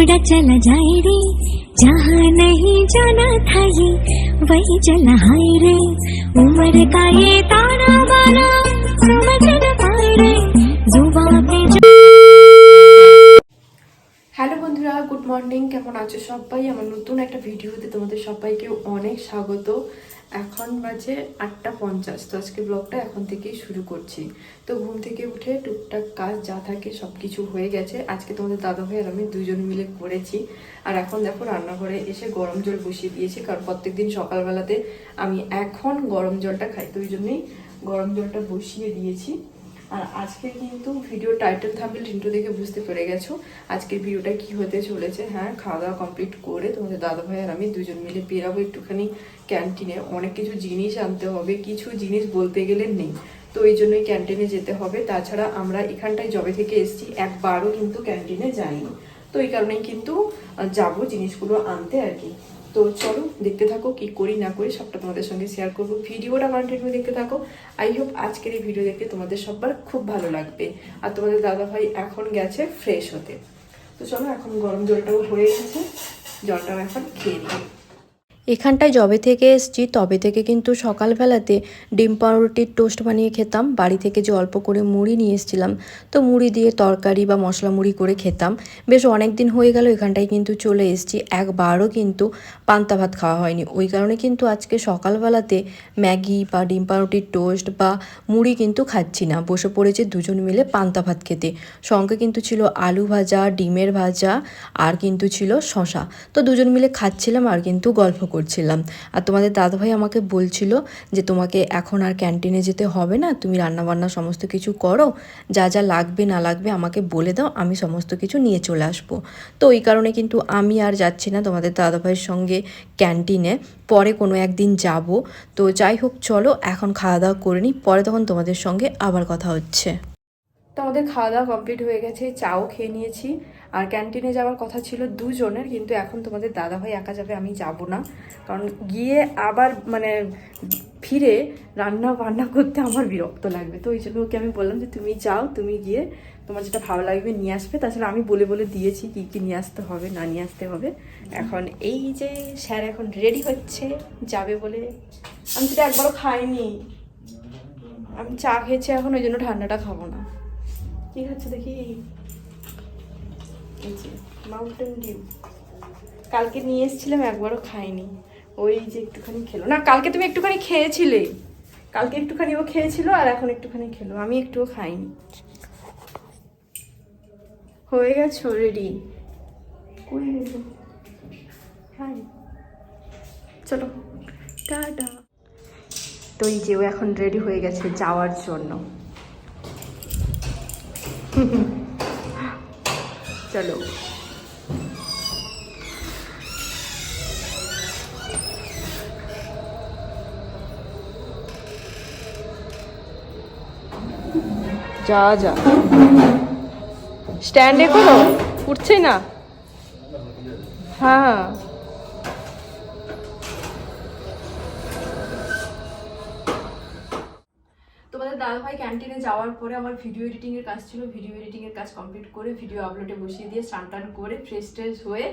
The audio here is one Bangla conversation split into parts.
लेके उड़ा चला जाए रे जहाँ नहीं जाना था ये वही चला हाय रे उम्र का ये ताना बाना समझ न पाए रे जुबा पे जो হ্যালো বন্ধুরা গুড মর্নিং কেমন আছো সবাই আমার নতুন একটা ভিডিওতে তোমাদের সবাইকে অনেক স্বাগত এখন বাজে আটটা পঞ্চাশ। তো আজকে ব্লগটা এখন থেকেই শুরু করছি। তো ঘুম থেকে উঠে টুকটাক কাজ যা থাকে সব কিছু হয়ে গেছে। আজকে তোমাদের দাদা ভাই আর আমি দুজন মিলে করেছি। আর এখন দেখো রান্নাঘরে এসে গরম জল বসিয়ে দিয়েছি। কারণ প্রত্যেকদিন সকালবেলাতে আমি এখন গরম জলটা খাই। তো ওই জন্যই গরম জলটা বসিয়ে দিয়েছি। আর আজকে কিন্তু ভিডিও টাইটেল থাম্বনেল ইন্ট্রো দেখে বুঝতে পেরে গেছো আজকের ভিডিওটা কি হতে চলেছে। হ্যাঁ খাওয়া দাওয়া কমপ্লিট করে তোমাদের দাদা ভাই আর আমি দুজন মিলে বেরাবো একটুখানি ক্যান্টিনে অনেক কিছু জিনিস আনতে হবে, কিছু জিনিস বলতে গেলে নেই। তো এই জন্যই ক্যান্টিনে যেতে হবে। তাছাড়া আমরা এখানটায় জবে থেকে এসেছি, একবারও কিন্তু ক্যান্টিনে যাইনি। তো এই কারণেই কিন্তু যাব জিনিসগুলো আনতে আর কি। তো চলো, দেখতে থাকো কি করি, না করি, সবটা তোমাদের সঙ্গে শেয়ার করব। ভিডিওটা কন্টিনিউ দেখতে থাকো। আই হোপ আজকের এই ভিডিও দেখতে তোমাদের সবার খুব ভালো লাগবে। আর তোমাদের দাদা ভাই এখন গেছে ফ্রেশ হতে। তো চলো, এখন গরম জলটাও হয়ে গেছে। জলটাও এখন খেয়ে নিই। এখানটায় যবে থেকে এসছি, তবে থেকে কিন্তু সকালবেলাতে ডিম পাউরুটির টোস্ট বানিয়ে খেতাম। বাড়ি থেকে যে অল্প করে মুড়ি নিয়ে এসেছিলাম, তো মুড়ি দিয়ে তরকারি বা মশলা মুড়ি করে খেতাম। বেশ অনেক দিন হয়ে গেল, এখানটায় কিন্তু চলে এসেছি। একবারও কিন্তু পান্তা ভাত খাওয়া হয়নি। ওই কারণে কিন্তু আজকে সকালবেলাতে ম্যাগি বা ডিম পাউরুটির টোস্ট বা মুড়ি কিন্তু খাচ্ছি না। বসে পড়েছে দুজন মিলে পান্তা ভাত খেতে। সঙ্গে কিন্তু ছিল আলু ভাজা, ডিমের ভাজা, আর কিন্তু ছিল শশা তো দুজন মিলে খাচ্ছিলাম আর কিন্তু গল্প করছিলাম। আর তোমাদের দাদাভাই আমাকে বলছিল যে, তোমাকে এখন আর ক্যান্টিনে যেতে হবে না। তুমি রান্নাবান্না সমস্ত কিছু করো। যা যা লাগবে, না লাগবে আমাকে বলে দাও। আমি সমস্ত কিছু নিয়ে চলে আসব। তো ওই কারণে কিন্তু আমি আর যাচ্ছি না তোমাদের দাদাভাইয়ের সঙ্গে ক্যান্টিনে। পরে কোনো একদিন যাব। তো যাই হোক, চলো এখন খাওয়া দাওয়া করে নিই। পরে তখন তোমাদের সঙ্গে আবার কথা হচ্ছে। তো আমাদের খাওয়া দাওয়া কমপ্লিট হয়ে গেছে, চাও খেয়ে নিয়েছি। আর ক্যান্টিনে যাওয়ার কথা ছিল দুজনের, কিন্তু এখন তোমাদের দাদা ভাই একা যাবে, আমি যাব না। কারণ গিয়ে আবার মানে ফিরে রান্না বান্না করতে আমার বিরক্ত লাগবে। তো ওই জন্য ওকে আমি বললাম যে, তুমি যাও, তুমি গিয়ে তোমার যেটা ভালো লাগবে নিয়ে আসবে। তাছাড়া আমি বলে বলে দিয়েছি কি কি নিয়ে আসতে হবে, না নিয়ে আসতে হবে। এখন এই যে স্যার এখন রেডি হচ্ছে, যাবে বলে। আমি সেটা একবারও খাইনি। আমি চা খেয়েছি এখন, ওই জন্য ঠান্ডাটা খাব না। কি হচ্ছে দেখি? যে মাউন্টেন ডিউ কালকে নিয়ে এসেছিলাম, একবারও খাইনি। ওই যে একটুখানি খেলো। না, কালকে তুমি একটুখানি খেয়েছিলে। কালকে একটুখানি ও খেয়েছিল আর এখন একটুখানি খেলো। আমি একটুও খাইনি। হয়ে গেছো রেডি হাই চলো। টাটা। তো এই যে ও এখন রেডি হয়ে গেছে যাওয়ার জন্য। চলো। যা যা। স্ট্যান্ডে করো উঠছে না। হ্যাঁ। দাদাভাই ক্যান্টিনে যাওয়ার পরে আমার ভিডিও এডিটিং এর কাজ ছিল। ভিডিও এডিটিং এর কাজ কমপ্লিট করে ভিডিও আপলোডে বসিয়ে দিয়ে স্নান টান করে ফ্রেশ ট্রেশ হয়ে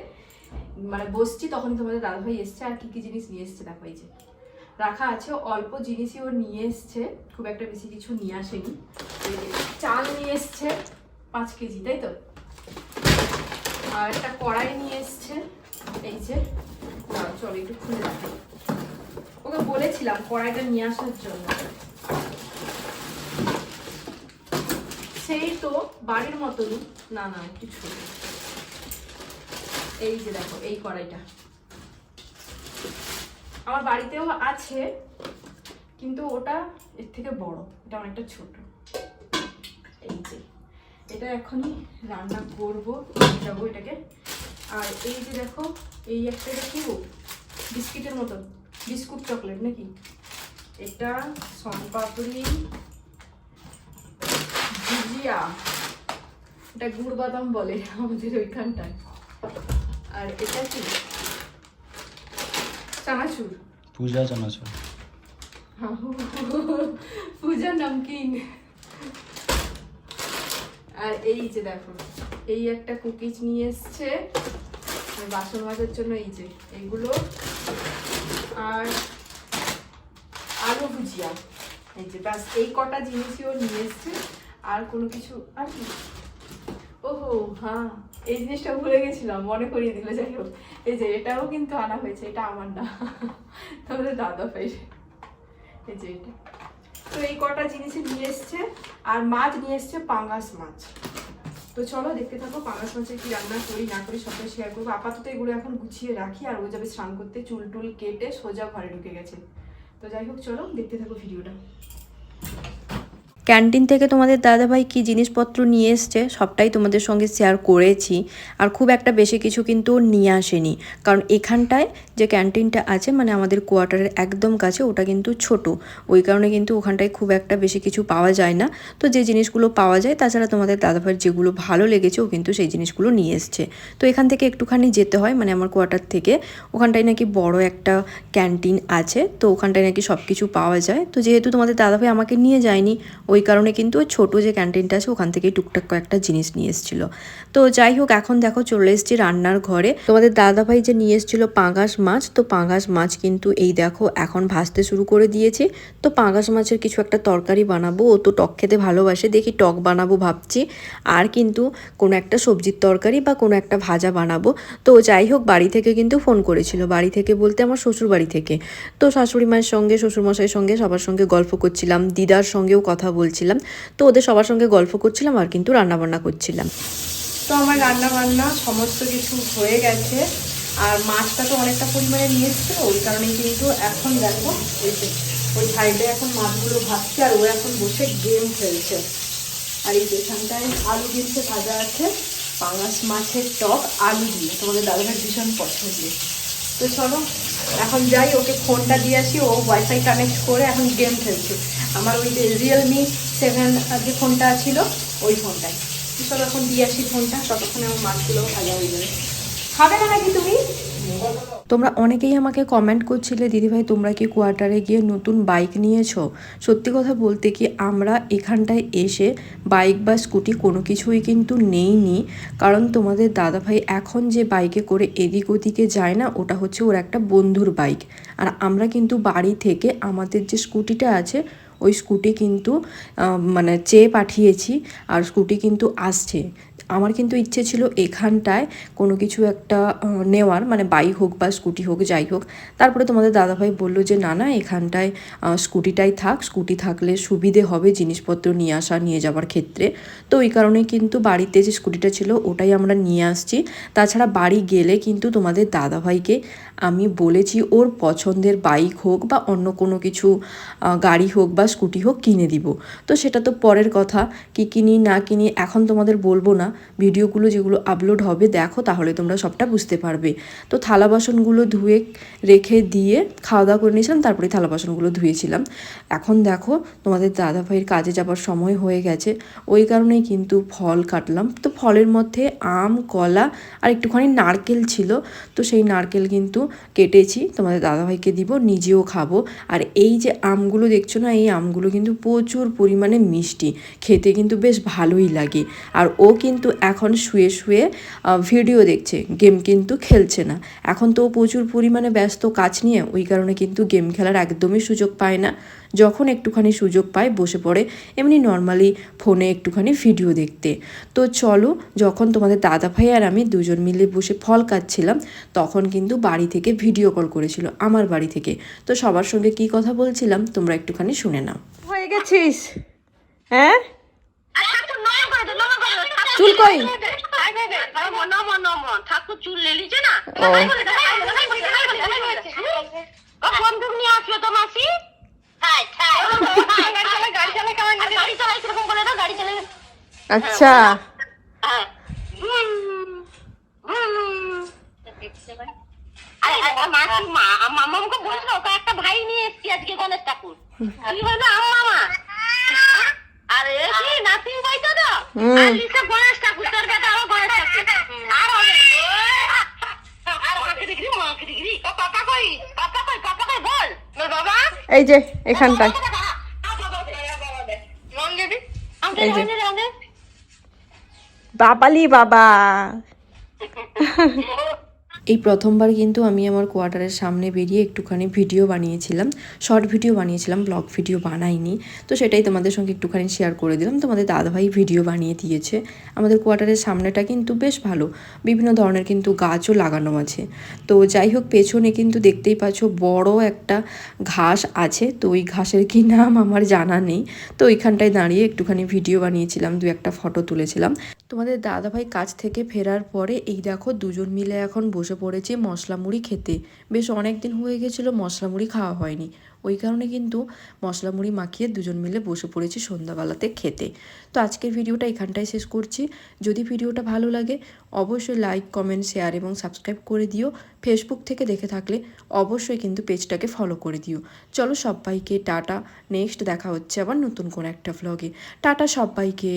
মানে বসছি তখন তোমাদের দাদাভাই এসছে। আর কি কি জিনিস নিয়ে এসছে দেখো এই যে। রাখা আছে, অল্প জিনিসই ও নিয়ে এসছে। খুব একটা বেশি কিছু নিয়ে আসেনি। চাল নিয়ে এসছে, পাঁচ কেজি, তাই তো? আর একটা কড়াই নিয়ে এসছে। এই যে চলো একটু খুলে রাখি ওকে বলেছিলাম কড়াইটা নিয়ে আসার জন্য। সেই তো বাড়ির মতনই। না না একটু ছোট এই যে দেখো, এই কড়াইটা। আমার বাড়িতেও আছে, কিন্তু ওটা এর থেকে বড়, এটা অনেকটা ছোট। এই যে, এটা এখনই রান্না করব যাব এটাকে। আর এই যে দেখো, এই একটা কি বিস্কিটের মতন বিস্কুট চকলেট নাকি? এটা সনপাপড়ি ভুজিয়া। এটা গুড় বাদাম বলে আমাদের ওইখানটায়। আর এটা কি? চানাচুর। পূজা চানাচুর। পূজা নমকিন। আর এই যে দেখো এই একটা কুকিজ নিয়ে এসছে। বাসন মাজার জন্য এই যে এইগুলো আর আলু ভুজিয়া। এই যে ব্যাস এই কটা জিনিসই ও নিয়ে এসছে। আর কোনো কিছু? আর কি? ওহো হ্যাঁ এই জিনিসটা ভুলে গেছিলাম, মনে করিয়ে দিল, যাই হোক। এই যে, এটাও কিন্তু আনা হয়েছে, এটা আমার না। তোমাদের দাদা ভাই এই যে এটা। তো এই কটা জিনিসই নিয়ে এসছে, আর মাছ নিয়ে এসছে পাঙ্গাস মাছ। তো চলো, দেখতে থাকো পাঙ্গাস মাছের কি রান্না করি, না করি, সবটা শেয়ার করব। আপাতত এগুলো এখন গুছিয়ে রাখি, আর ও যাবে স্নান করতে। চুল টুল কেটে সোজা ঘরে ঢুকে গেছে। তো যাই হোক, চলো, দেখতে থাকো ভিডিওটা ক্যান্টিন থেকে তোমাদের দাদাভাই কি জিনিসপত্র নিয়ে এসছে, সবটাই তোমাদের সঙ্গে শেয়ার করেছি। আর খুব একটা বেশি কিছু কিন্তু নিয়ে আসেনি। কারণ এখানটায় যে ক্যান্টিনটা আছে মানে আমাদের কোয়ার্টারের একদম কাছে, ওটা কিন্তু ছোট। ওই কারণে কিন্তু ওখানটায় খুব একটা বেশি কিছু পাওয়া যায় না। তো যে জিনিসগুলো পাওয়া যায়, তাছাড়া তোমাদের দাদাভাইয়ের যেগুলো ভালো লেগেছে, ও কিন্তু সেই জিনিসগুলো নিয়ে এসছে। তো এখান থেকে একটুখানি যেতে হয় মানে আমার কোয়ার্টার থেকে। ওখানটায় নাকি বড় একটা ক্যান্টিন আছে, তো ওখানটায় নাকি সব কিছু পাওয়া যায়। তো যেহেতু তোমাদের দাদাভাই আমাকে নিয়ে যায়নি, ওই কারণে কিন্তু ওই ছোটো যে ক্যান্টিনটা আছে, ওখান থেকেই টুকটাক কয়েকটা জিনিস নিয়ে এসেছিল। তো যাই হোক, এখন দেখো চলে এসেছি রান্নার ঘরে। তোমাদের দাদাভাই যে নিয়ে এসেছিল পাঙ্গাস মাছ, তো পাঙ্গাস মাছ কিন্তু এই দেখো এখন ভাজতে শুরু করে দিয়েছি। তো পাঙ্গাস মাছের কিছু একটা তরকারি বানাবো, ও তো টক খেতে ভালোবাসে, দেখি টক বানাবো ভাবছি। আর কিন্তু কোনো একটা সবজির তরকারি বা কোনো একটা ভাজা বানাবো। তো যাই হোক, বাড়ি থেকে কিন্তু ফোন করেছিল, বাড়ি থেকে বলতে আমার শ্বশুর বাড়ি থেকে। তো শাশুড়ি মায়ের সঙ্গে, শ্বশুরমশাইয়ের সঙ্গে, সবার সঙ্গে গল্প করছিলাম, দিদার সঙ্গেও কথা বলছিলাম। তো ওদের সবার সঙ্গে গল্প করছিলাম আর কিন্তু রান্নাবান্না করছিলাম। তো আমার রান্না বান্না সমস্ত কিছু হয়ে গেছে। আর মাছটা তো অনেকটা পরিমাণে নিয়ে ওই কারণে কিন্তু এখন দেখো ওই ওই সাইডে এখন মাছগুলো ভাজছে আর ও এখন বসে গেম খেলছে। আর এই যেখানটায় আলু দিচ্ছে ভাজা আছে, পাঙাশ মাছের টক আলু দিয়ে। তোমাদের দাদাভাই ভীষণ পছন্দের। তো চলো এখন যাই, ওকে ফোনটা দিয়ে আসি, ও ওয়াইফাই কানেক্ট করে এখন গেম খেলছে। আমার ওই যে রিয়েলমি সেভেন যে ফোনটা ছিল, ওই ফোনটাই সব এখন দিয়ে আসি ফোনটা ততক্ষণে আমার মাছগুলো ভাজা হয়ে যাবে। খাবে না নাকি তুমি? তোমরা অনেকেই আমাকে কমেন্ট করছিলে, দিদিভাই, তোমরা কি কোয়ার্টারে গিয়ে নতুন বাইক নিয়েছো? সত্যি কথা বলতে কি, আমরা এখানটায় এসে বাইক বা স্কুটি কোনো কিছুই কিন্তু নেইনি। কারণ তোমাদের দাদাভাই এখন যে বাইকে করে এদিক ওদিকে যায় না, ওটা হচ্ছে ওর একটা বন্ধুর বাইক আর আমরা কিন্তু বাড়ি থেকে আমাদের যে স্কুটিটা আছে, ওই স্কুটি কিন্তু মানে চেয়ে পাঠিয়েছি, আর স্কুটি কিন্তু আসছে। আমার কিন্তু ইচ্ছে ছিল এখানটায় কোনো কিছু একটা নেওয়ার মানে বাইক হোক বা স্কুটি হোক, যাই হোক। তারপরে তোমাদের দাদাভাই বলল যে, না না, এখানটায় স্কুটিটাই থাক। স্কুটি থাকলে সুবিধে হবে জিনিসপত্র নিয়ে আসা, নিয়ে যাওয়ার ক্ষেত্রে। তো ওই কারণে কিন্তু বাড়িতে যে স্কুটিটা ছিল, ওটাই আমরা নিয়ে আসছি। তাছাড়া বাড়ি গেলে কিন্তু তোমাদের দাদাভাইকে আমি বলেছি ওর পছন্দের বাইক হোক বা অন্য কোনো কিছু গাড়ি হোক বা স্কুটি হোক কিনে দিব। তো সেটা তো পরের কথা, কি কিনি, না কিনি এখন তোমাদের বলব না। ভিডিওগুলো যেগুলো আপলোড হবে, দেখো তাহলে তোমরা সবটা বুঝতে পারবে। তো থালা বাসনগুলো ধুয়ে রেখে দিয়ে খাওয়া দাওয়া করে নিয়েছিলাম তারপরে থালা বাসনগুলো ধুয়েছিলাম। এখন দেখো তোমাদের দাদা ভাইয়ের কাজে যাবার সময় হয়ে গেছে, ওই কারণেই কিন্তু ফল কাটলাম। তো ফলের মধ্যে আম, কলা আর একটুখানি নারকেল ছিল। তো সেই নারকেল কিন্তু কেটেছি, তোমাদের দাদাভাইকে দিব, নিজেও খাব। আর এই যে আমগুলো দেখছ না, এই আমগুলো কিন্তু প্রচুর পরিমাণে মিষ্টি, খেতে কিন্তু বেশ ভালোই লাগে। আর ও কিন্তু এখন শুয়ে শুয়ে ভিডিও দেখছে গেম কিন্তু খেলছে না। এখন তো ও প্রচুর পরিমাণে ব্যস্ত কাজ নিয়ে, ওই কারণে কিন্তু গেম খেলার একদমই সুযোগ পায় না। যখন একটুখানি সুযোগ পায় বসে পড়ে এমনি নর্মালি ফোনে একটুখানি ভিডিও দেখতে। তো চলো যখন তোমাদের দাদা ভাই আর আমি দুজন মিলে বসে ফল কাটছিলাম তখন কিন্তু বাড়ি থেকে ভিডিও কল করেছিল আমার বাড়ি থেকে। তো সবার সঙ্গে কি কথা বলছিলাম তোমরা একটুখানি শুনে নাও। হয়ে গেছিস? হ্যাঁ? চুল কই? ও। বন্দুক নিয়ে আসলো তো মাসি? আচ্ছা হ্যাঁ হুম, হুম। আরে, আরে, মাসি, মা- বলছিল ওকে একটা ভাই নিয়ে এসছি আজকে গণেশ ঠাকুর কি বলবে আম্মামা আরে কি নাসিম ভাই তো তো গণেশ ঠাকুর তোর বেটা আবার গণেশ ঠাকুর আর হবে আর মাকে দেখি মাকে দেখি পাপা কই পাপা কই পাপা কই বল বাবা এই যে এখানটায়। বাবালি বাবা। এই প্রথমবার কিন্তু আমি আমার কোয়ার্টারের সামনে বেরিয়ে একটুখানি ভিডিও বানিয়েছিলাম, শর্ট ভিডিও বানিয়েছিলাম, ব্লগ ভিডিও বানাইনি। তো সেটাই তোমাদের সঙ্গে একটুখানি শেয়ার করে দিলাম। তোমাদের দাদাভাই ভিডিও বানিয়ে দিয়েছে। আমাদের কোয়ার্টারের সামনেটা কিন্তু বেশ ভালো। বিভিন্ন ধরনের কিন্তু গাছও লাগানো আছে। তো যাই হোক, পেছনে কিন্তু দেখতেই পাচ্ছ বড় একটা ঘাস আছে। তো ওই ঘাসের কি নাম আমার জানা নেই। তো ওইখানটায় দাঁড়িয়ে একটুখানি ভিডিও বানিয়েছিলাম, দু একটা ফটো তুলেছিলাম। তোমাদের দাদাভাই কাজ থেকে ফেরার পরে এই দেখো দুজন মিলে এখন বসে পড়েছে মশলা মুড়ি খেতে। বেশ অনেক দিন হয়ে গেছিল মশলা মুড়ি খাওয়া হয়নি। ওই কারণে কিন্তু মশলা মুড়ি মাখিয়ে দুজন মিলে বসে পড়েছি সন্ধ্যাবেলাতে খেতে। তো আজকের ভিডিওটা এখানটায় শেষ করছি। যদি ভিডিওটা ভালো লাগে, অবশ্যই লাইক, কমেন্ট, শেয়ার এবং সাবস্ক্রাইব করে দিও। ফেসবুক থেকে দেখে থাকলে অবশ্যই কিন্তু পেজটাকে ফলো করে দিও। চলো সবাইকে টাটা, নেক্সট দেখা হচ্ছে আবার নতুন কোনো একটা ভ্লগে টাটা সবাইকে।